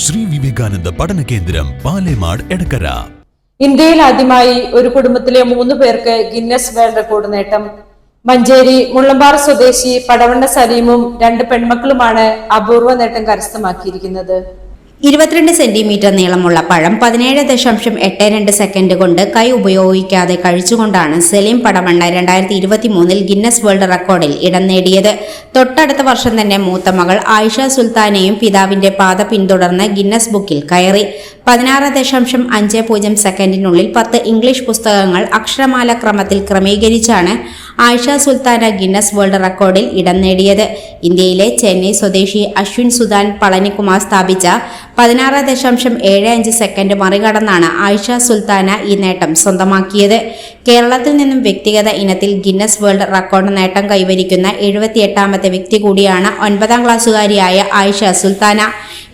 ശ്രീ വിവേകാനന്ദ പഠന കേന്ദ്രം പാലേമാട് എടക്കര. ഇന്ത്യയിൽ ആദ്യമായി ഒരു കുടുംബത്തിലെ മൂന്ന് പേർക്ക് ഗിന്നസ് വേൾഡ് റെക്കോർഡ് നേട്ടം. മഞ്ചേരി മുള്ളമ്പാറ സ്വദേശി പടവണ്ണ സലീമും രണ്ട് പെൺമക്കളുമാണ് അപൂർവ നേട്ടം കരസ്ഥമാക്കിയിരിക്കുന്നത്. ഇരുപത്തിരണ്ട് സെന്റിമീറ്റർ നീളമുള്ള പഴം പതിനേഴ് ദശാംശം എട്ട് രണ്ട് സെക്കൻഡ് കൊണ്ട് കൈ ഉപയോഗിക്കാതെ കഴിച്ചുകൊണ്ടാണ് സലീം പടമണ്ണ രണ്ടായിരത്തി ഇരുപത്തി മൂന്നിൽ ഗിന്നസ് വേൾഡ് റെക്കോർഡിൽ ഇടം നേടിയത്. തൊട്ടടുത്ത വർഷം തന്നെ മൂത്ത മകൾ ആയിഷ സുൽത്താനെയും പിതാവിന്റെ പാത പിന്തുടർന്ന് ഗിന്നസ് ബുക്കിൽ കയറി. പതിനാറ് ദശാംശം അഞ്ച് പൂജ്യം സെക്കൻഡിനുള്ളിൽ പത്ത് ഇംഗ്ലീഷ് പുസ്തകങ്ങൾ അക്ഷരമാല ക്രമത്തിൽ ക്രമീകരിച്ചാണ് ആയിഷ സുൽത്താന ഗിന്നസ് വേൾഡ് റെക്കോർഡിൽ ഇടം നേടിയത്. ഇന്ത്യയിലെ ചെന്നൈ സ്വദേശി അശ്വിൻ സുദാൻ പളനികുമാർ സ്ഥാപിച്ച പതിനാറ് ദശാംശം ഏഴ് അഞ്ച് സെക്കൻഡ് മറികടന്നാണ് ആയിഷ സുൽത്താന ഈ നേട്ടം സ്വന്തമാക്കിയത്. കേരളത്തിൽ നിന്നും വ്യക്തിഗത ഇനത്തിൽ ഗിന്നസ് വേൾഡ് റെക്കോർഡ് നേട്ടം കൈവരിക്കുന്ന എഴുപത്തിയെട്ടാമത്തെ വ്യക്തി കൂടിയാണ് ഒൻപതാം ക്ലാസ്സുകാരിയായ ആയിഷ സുൽത്താന.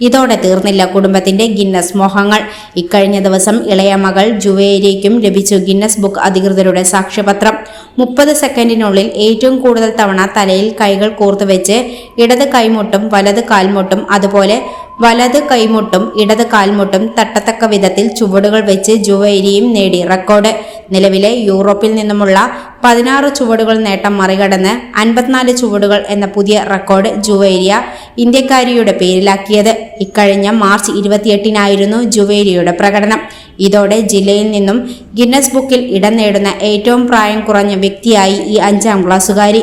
ഇതോടെ തീർന്നില്ല കുടുംബത്തിന്റെ ഗിന്നസ് മോഹങ്ങൾ. ഇക്കഴിഞ്ഞ ദിവസം ഇളയ മകൾ ജുവേരിക്കും ലഭിച്ചു ഗിന്നസ് ബുക്ക് അധികൃതരുടെ സാക്ഷ്യപത്രം. മുപ്പത് സെക്കൻഡിനുള്ളിൽ ഏറ്റവും കൂടുതൽ തവണ തലയിൽ കൈകൾ കോർത്തുവെച്ച് ഇടത് കൈമുട്ടും വലത് കാൽമുട്ടും അതുപോലെ വലത് കൈമുട്ടും ഇടത് കാൽമുട്ടും തട്ടത്തക്ക വിധത്തിൽ ചുവടുകൾ വെച്ച് ജുവേരിയും നേടി റെക്കോർഡ്. നിലവിലെ യൂറോപ്പിൽ നിന്നുമുള്ള പതിനാറ് ചുവടുകൾ നേട്ടം മറികടന്ന് അൻപത്തിനാല് ചുവടുകൾ എന്ന പുതിയ റെക്കോർഡ് ജുവേരിയ ഇന്ത്യക്കാരിയുടെ പേരിലാക്കിയത്. ഇക്കഴിഞ്ഞ മാർച്ച് ഇരുപത്തിയെട്ടിനായിരുന്നു ജുവേരിയുടെ പ്രകടനം. ഇതോടെ ജില്ലയിൽ നിന്നും ഗിന്നസ് ബുക്കിൽ ഇടം നേടുന്ന ഏറ്റവും പ്രായം കുറഞ്ഞ വ്യക്തിയായി ഈ അഞ്ചാം ക്ലാസ്സുകാരി.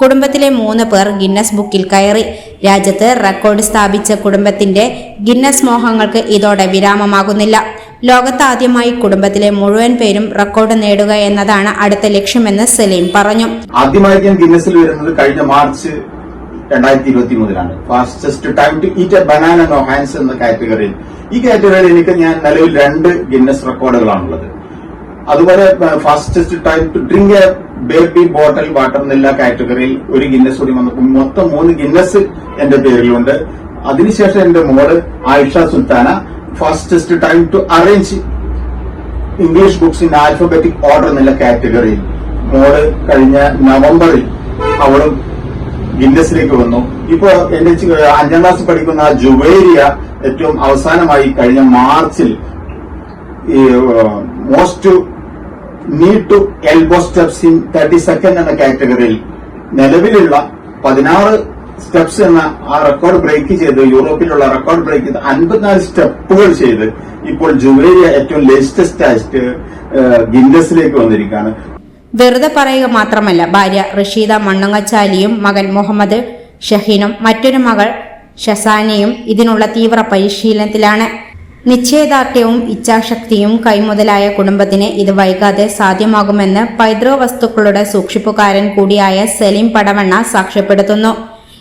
കുടുംബത്തിലെ മൂന്ന് പേർ ഗിന്നസ് ബുക്കിൽ കയറി. രാജ്യത്ത് റെക്കോർഡ് സ്ഥാപിച്ച കുടുംബത്തിന്റെ ഗിന്നസ് മോഹങ്ങൾക്ക് ഇതോടെ വിരാമമാകുന്നില്ല. ലോകത്താദ്യമായി കുടുംബത്തിലെ മുഴുവൻ പേരും റെക്കോർഡ് നേടുക എന്നതാണ് അടുത്ത ലക്ഷ്യമെന്ന് സലീം പറഞ്ഞു. ആദ്യമായി ഞാൻ ഗിന്നസിൽ വരുന്നത് കഴിഞ്ഞ മാർച്ച് രണ്ടായിരത്തി ഇരുപത്തി മൂന്നിലാണ് fastest time to eat a banana no hands എന്ന കാറ്റഗറിയിൽ ഈ കാറ്റഗറിയിൽ എനിക്ക് ഞാൻ നിലവിൽ രണ്ട് ഗിന്നസ് റെക്കോർഡുകളാണുള്ളത് അതുപോലെ fastest time to drink a baby bottle water എന്നുള്ള കാറ്റഗറിയിൽ ഒരു ഗിന്നസ് കൂടി വന്നപ്പോൾ മൊത്തം മൂന്ന് ഗിന്നസ് എന്റെ പേരിലുണ്ട്. അതിനുശേഷം എന്റെ മോൾ Ayisha Sultana fastest time to arrange English books in alphabetic order എന്നുള്ള കാറ്റഗറിയിൽ മോൾ കഴിഞ്ഞ നവംബറിൽ അവളും ഗിന്നസിലേക്ക് വന്നു. ഇപ്പോ എന്റെ അഞ്ചാം ക്ലാസ് പഠിക്കുന്ന ജുവേരിയ ഏറ്റവും അവസാനമായി കഴിഞ്ഞ മാർച്ചിൽ ഈ most need to elbow steps in thirty second എന്ന കാറ്റഗറിയിൽ നിലവിലുള്ള പതിനാറ് സ്റ്റെപ്സ് എന്ന ആ റെക്കോർഡ് ബ്രേക്ക് ചെയ്ത് യൂറോപ്പിലുള്ള റെക്കോർഡ് ബ്രേക്ക് ചെയ്ത് അൻപത്തിനാല് സ്റ്റെപ്പുകൾ ചെയ്ത് ഇപ്പോൾ ജുവേരിയ ഏറ്റവും ലേറ്റസ്റ്റ് ആയിട്ട് ഗിന്നസിലേക്ക് വന്നിരിക്കുകയാണ്. വെറുതെ പറയുക മാത്രമല്ല ഭാര്യ റഷീദ മണ്ണങ്ങച്ചാലിയും മകൻ മുഹമ്മദ് ഷഹീനും മറ്റൊരു മകൾ ഷസാനയും ഇതിനുള്ള തീവ്ര പരിശീലനത്തിലാണ്. നിശ്ചയദാർഢ്യവും ഇച്ഛാശക്തിയും കൈമുതലായ കുടുംബത്തിന് ഇത് വൈകാതെ സാധ്യമാകുമെന്ന് പൈതൃക വസ്തുക്കളുടെ സൂക്ഷിപ്പുകാരൻ കൂടിയായ സലീം പടവണ്ണ സാക്ഷ്യപ്പെടുത്തുന്നു.